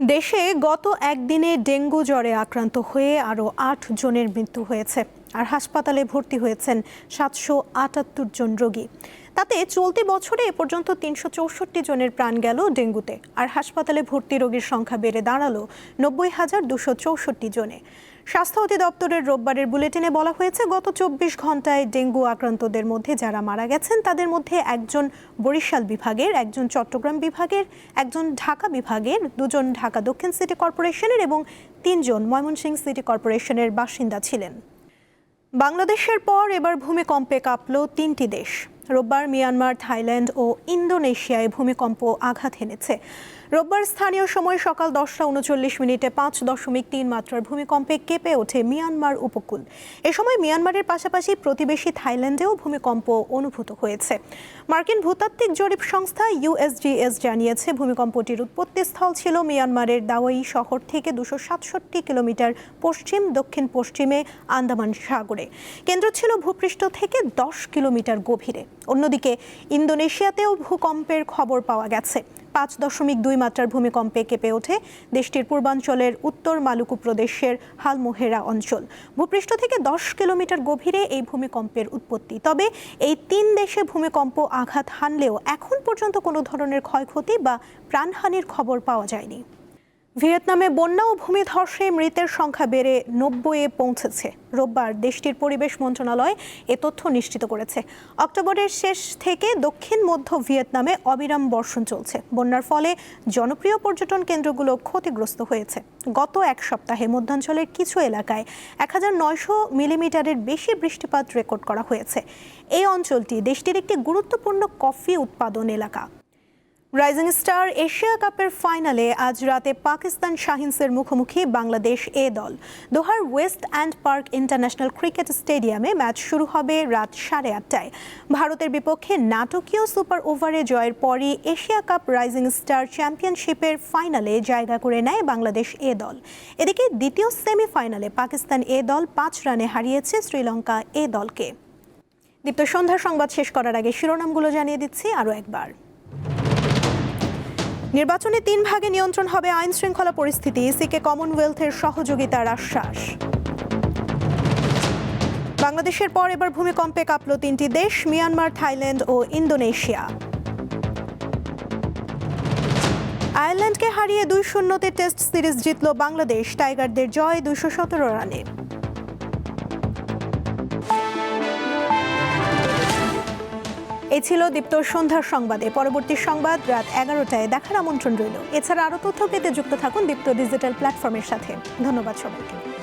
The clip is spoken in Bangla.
দেশে গত একদিনে ডেঙ্গু জ্বরে আক্রান্ত হয়ে আরও আট জনের মৃত্যু হয়েছে, আর হাসপাতালে ভর্তি হয়েছেন সাতশো আটাত্তর জন রোগী। তাতে চলতি বছরে এ পর্যন্ত তিনশো চৌষট্টি জনের প্রাণ গেল ডেঙ্গুতে, আর হাসপাতালে ভর্তি রোগীর সংখ্যা বেড়ে দাঁড়াল নব্বই হাজার দুশো চৌষট্টি জনে। স্বাস্থ্য অধিদপ্তরের রোববারের বুলেটিনে বলা হয়েছে, গত চব্বিশ ঘন্টায় ডেঙ্গু আক্রান্তদের মধ্যে যারা মারা গেছেন, তাদের মধ্যে একজন বরিশাল বিভাগের, একজন চট্টগ্রাম বিভাগের, একজন ঢাকা বিভাগের, দুজন ঢাকা দক্ষিণ সিটি কর্পোরেশনের এবং তিনজন ময়মনসিংহ সিটি কর্পোরেশনের বাসিন্দা ছিলেন। বাংলাদেশের পর এবার ভূমিকম্পে কাঁপল তিনটি দেশ। রোববার মিয়ানমার, থাইল্যান্ড ও ইন্দোনেশিয়ায় ভূমিকম্প আঘাত হেনেছে। রোববার স্থানীয় সময় সকাল দশটা উনচল্লিশ মিনিটে পাঁচ দশমিক তিন মাত্রার ভূমিকম্পে কেঁপে ওঠে মিয়ানমার উপকূল। এ সময় মিয়ানমারের পাশাপাশি প্রতিবেশী থাইল্যান্ডেও ভূমিকম্প অনুভূত হয়েছে। মার্কিন ভূতাত্ত্বিক জরিপ সংস্থা ইউএসজিএস জানিয়েছে, ভূমিকম্পটির উৎপত্তিস্থল ছিল মিয়ানমারের দাওয়াই শহর থেকে দুশো সাতষট্টি কিলোমিটার পশ্চিম, দক্ষিণ পশ্চিমে আন্দামান সাগরে। কেন্দ্র ছিল ভূপৃষ্ঠ থেকে দশ কিলোমিটার গভীরে। অন্যদিকে ইন্দোনেশিয়াতেও ভূকম্পের খবর পাওয়া গেছে। পাঁচ দশমিক দুই মাত্রার ভূমিকম্পে কেঁপে ওঠে দেশটির পূর্বাঞ্চলের উত্তর মালুকু প্রদেশের হালমোহেরা অঞ্চল। ভূপৃষ্ঠ থেকে দশ কিলোমিটার গভীরে এই ভূমিকম্পের উৎপত্তি। তবে এই তিন দেশে ভূমিকম্প আঘাত হানলেও এখন পর্যন্ত কোনো ধরনের ক্ষয়ক্ষতি বা প্রাণহানির খবর পাওয়া যায়নি। ভিয়েতনামে বন্যা ও ভূমিধসে মৃতের সংখ্যা বেড়ে নব্বইয়ে পৌঁছেছে। রোববার দেশটির পরিবেশ মন্ত্রণালয় এ তথ্য নিশ্চিত করেছে। অক্টোবরের শেষ থেকে দক্ষিণ মধ্য ভিয়েতনামে অবিরাম বর্ষণ চলছে। বন্যার ফলে জনপ্রিয় পর্যটন কেন্দ্রগুলো ক্ষতিগ্রস্ত হয়েছে। গত এক সপ্তাহে মধ্যাঞ্চলের কিছু এলাকায় এক হাজার নয়শো মিলিমিটারের বেশি বৃষ্টিপাত রেকর্ড করা হয়েছে। এই অঞ্চলটি দেশটির একটি গুরুত্বপূর্ণ কফি উৎপাদন এলাকা। রাইজিং স্টার এশিয়া কাপের ফাইনালে আজ রাতে পাকিস্তান শাহিনসের মুখোমুখি বাংলাদেশ এ দল। দোহার West End Park International Cricket স্টেডিয়ামে ম্যাচ শুরু হবে রাত সাড়ে আটটায়। ভারতের বিপক্ষে নাটকীয় সুপার ওভারে জয়ের পরই এশিয়া কাপ রাইজিং স্টার চ্যাম্পিয়নশিপের ফাইনালে জায়গা করে নেয় বাংলাদেশ এ দল। এদিকে দ্বিতীয় সেমিফাইনালে পাকিস্তান এ দল পাঁচ রানে হারিয়েছে শ্রীলঙ্কা এ দলকে। দীপ্ত সন্ধ্যার সংবাদ শেষ করার আগে শিরোনামগুলো জানিয়ে দিচ্ছি আরও একবার। নির্বাচনে তিন ভাগে নিয়ন্ত্রণ হবে আইন শৃঙ্খলা পরিস্থিতি, ইসিকে কমনওয়েলথের সহযোগিতার আশ্বাস। বাংলাদেশের পর এবার ভূমিকম্পে কাঁপল তিনটি দেশ, মিয়ানমার, থাইল্যান্ড ও ইন্দোনেশিয়া। আয়ারল্যান্ডকে হারিয়ে দুই শূন্যতে টেস্ট সিরিজ জিতল বাংলাদেশ, টাইগারদের জয় দুইশো সতেরো রানে। এ ছিল দীপ্ত সন্ধ্যার সংবাদে। পরবর্তী সংবাদ রাত এগারোটায় দেখার আমন্ত্রণ রইল। এছাড়া আরও তথ্য পেতে যুক্ত থাকুন দীপ্ত ডিজিটাল প্ল্যাটফর্মের সাথে। ধন্যবাদ সবাইকে।